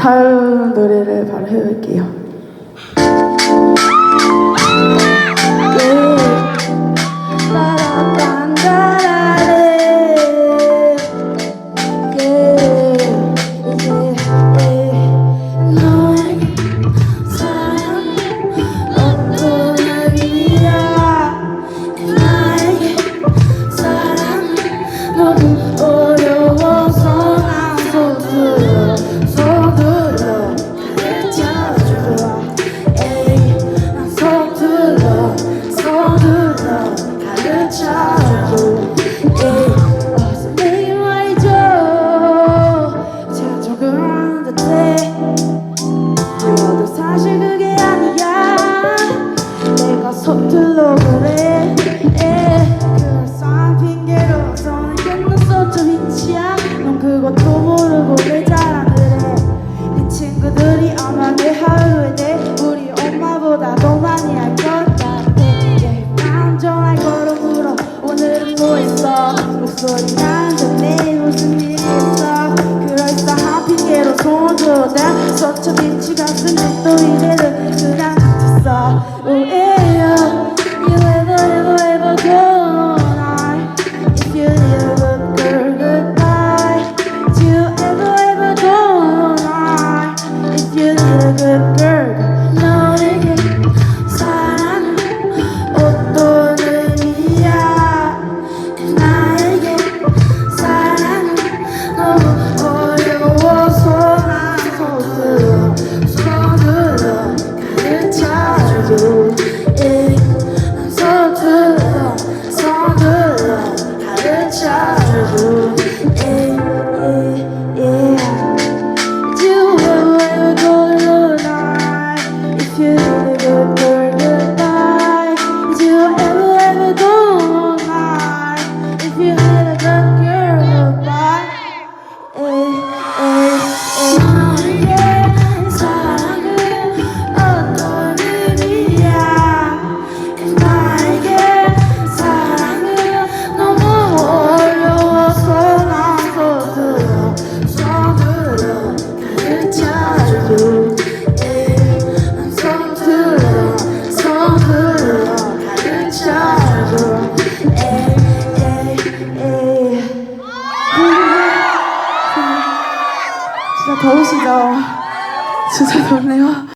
다음 노래를 바로 해볼게요. 서툴러 그래 에, 그럴싸한 핑계로서는 끝났어 저 위치야 넌 그것도 모르고 왜 자랑을 해네 친구들이 아마 내 하루에 내 우리 엄마보다 더 많이 할 것 같아 걸어 물어 오늘은 뭐 했어 목소리 나는데 내일 무슨 일이 있어 그럴싸한 핑계로 손 들어대 서쳐 빛이 같은데 또 이래 sorrow. 진짜 더우시죠? 진짜 덥네요.